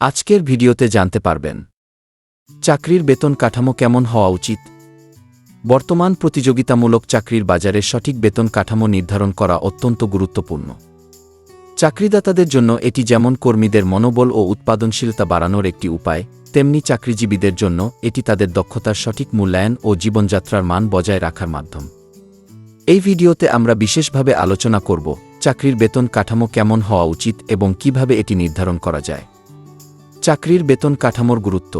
আজকের ভিডিওতে জানতে পারবেন, চাকরির বেতন কাঠামো কেমন হওয়া উচিত? বর্তমান প্রতিযোগিতামূলক চাকরির বাজারে সঠিক বেতন কাঠামো নির্ধারণ করা অত্যন্ত গুরুত্বপূর্ণ। চাকরিদাতাদের জন্য এটি যেমন কর্মীদের মনোবল ও উৎপাদনশীলতা বাড়ানোর একটি উপায়, তেমনি চাকরিজীবীদের জন্য এটি তাদের দক্ষতার সঠিক মূল্যায়ন ও জীবনযাত্রার মান বজায় রাখার মাধ্যম। এই ভিডিওতে আমরা বিশেষভাবে আলোচনা করব, চাকরির বেতন কাঠামো কেমন হওয়া উচিত এবং কীভাবে এটি নির্ধারণ করা যায়। চাকরির বেতন কাঠামোর গুরুত্ব।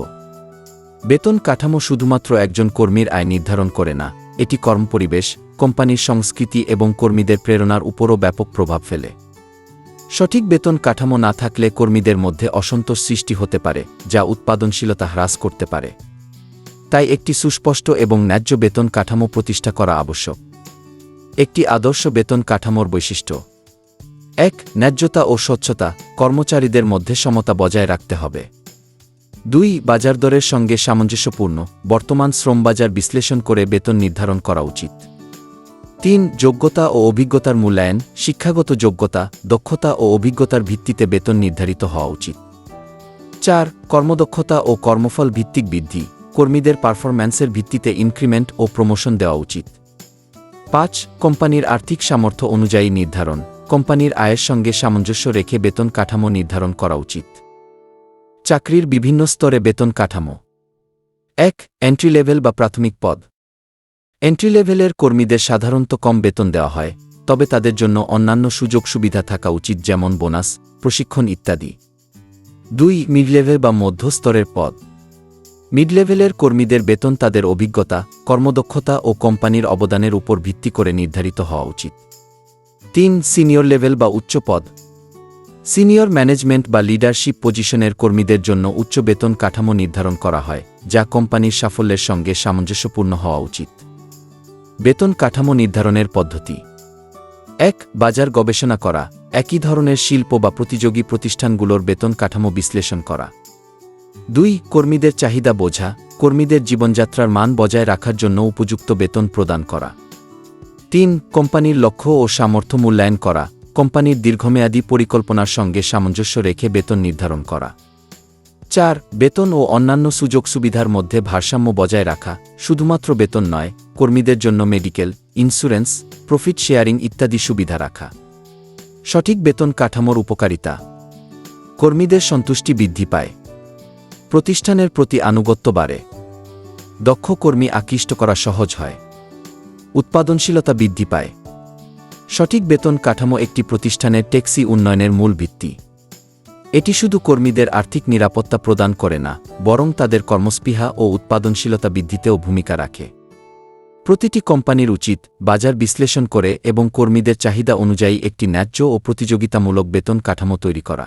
বেতন কাঠামো শুধুমাত্র একজন কর্মীর আয় নির্ধারণ করে না, এটি কর্মপরিবেশ, কোম্পানির সংস্কৃতি এবং কর্মীদের প্রেরণার উপরও ব্যাপক প্রভাব ফেলে। সঠিক বেতন কাঠামো না থাকলে কর্মীদের মধ্যে অসন্তোষ সৃষ্টি হতে পারে, যা উৎপাদনশীলতা হ্রাস করতে পারে। তাই একটি সুস্পষ্ট এবং ন্যায্য বেতন কাঠামো প্রতিষ্ঠা করা আবশ্যক। একটি আদর্শ বেতন কাঠামোর বৈশিষ্ট্য। এক, ন্যায্যতা ও স্বচ্ছতা, কর্মচারীদের মধ্যে সমতা বজায় রাখতে হবে। দুই, বাজার দরের সঙ্গে সামঞ্জস্যপূর্ণ, বর্তমান শ্রমবাজার বিশ্লেষণ করে বেতন নির্ধারণ করা উচিত। তিন, যোগ্যতা ও অভিজ্ঞতার মূল্যায়ন, শিক্ষাগত যোগ্যতা, দক্ষতা ও অভিজ্ঞতার ভিত্তিতে বেতন নির্ধারিত হওয়া উচিত। চার, কর্মদক্ষতা ও কর্মফল ভিত্তিক বৃদ্ধি, কর্মীদের পারফরম্যান্সের ভিত্তিতে ইনক্রিমেন্ট ও প্রমোশন দেওয়া উচিত। পাঁচ, কোম্পানির আর্থিক সামর্থ্য অনুযায়ী নির্ধারণ কোম্পানির আয়ের সঙ্গে সামঞ্জস্য রেখে বেতন কাঠামো নির্ধারণ করা উচিত। চাকরির বিভিন্ন স্তরে বেতন কাঠামো। এক এন্ট্রি লেভেল বা প্রাথমিক পদ। এন্ট্রি লেভেলের কর্মীদের সাধারণত কম বেতন দেওয়া হয়, তবে তাদের জন্য অন্যান্য সুযোগ সুবিধা থাকা উচিত যেমন বোনাস, প্রশিক্ষণ ইত্যাদি। দুই মিড লেভেল বা মধ্যস্তরের পদ। মিড লেভেলের কর্মীদের বেতন তাদের অভিজ্ঞতা, কর্মদক্ষতা ও কোম্পানির অবদানের উপর ভিত্তি করে নির্ধারিত হওয়া উচিত। তিন সিনিয়র লেভেল বা উচ্চ পদ। সিনিয়র ম্যানেজমেন্ট বা লিডারশিপ পজিশনের কর্মীদের জন্য উচ্চ বেতন কাঠামো নির্ধারণ করা হয়, যা কোম্পানির সাফল্যের সঙ্গে সামঞ্জস্যপূর্ণ হওয়া উচিত। বেতন কাঠামো নির্ধারণের পদ্ধতি। এক, বাজার গবেষণা করা, একই ধরনের শিল্প বা প্রতিযোগী প্রতিষ্ঠানগুলোর বেতন কাঠামো বিশ্লেষণ করা। দুই, কর্মীদের চাহিদা বোঝা, কর্মীদের জীবনযাত্রার মান বজায় রাখার জন্য উপযুক্ত বেতন প্রদান করা। তিন, কোম্পানির লক্ষ্য ও সামর্থ্য মূল্যায়ন করা, কোম্পানির দীর্ঘমেয়াদী পরিকল্পনার সঙ্গে সামঞ্জস্য রেখে বেতন নির্ধারণ করা। চার, বেতন ও অন্যান্য সুযোগ সুবিধার মধ্যে ভারসাম্য বজায় রাখা, শুধুমাত্র বেতন নয়, কর্মীদের জন্য মেডিকেল, ইন্স্যুরেন্স, প্রফিট শেয়ারিং ইত্যাদি সুবিধা রাখা। সঠিক বেতন কাঠামোর উপকারিতা। কর্মীদের সন্তুষ্টি বৃদ্ধি পায়। প্রতিষ্ঠানের প্রতি আনুগত্য বাড়ে। দক্ষ কর্মী আকৃষ্ট করা সহজ হয়। উৎপাদনশীলতা বৃদ্ধি পায়। সঠিক বেতন কাঠামো একটি প্রতিষ্ঠানের ট্যাক্সি উন্নয়নের মূল ভিত্তি। এটি শুধু কর্মীদের আর্থিক নিরাপত্তা প্রদান করে না, বরং তাদের কর্মস্পৃহা ও উৎপাদনশীলতা বৃদ্ধিতেও ভূমিকা রাখে। প্রতিটি কোম্পানির উচিত বাজার বিশ্লেষণ করে এবং কর্মীদের চাহিদা অনুযায়ী একটি ন্যায্য ও প্রতিযোগিতামূলক বেতন কাঠামো তৈরি করা।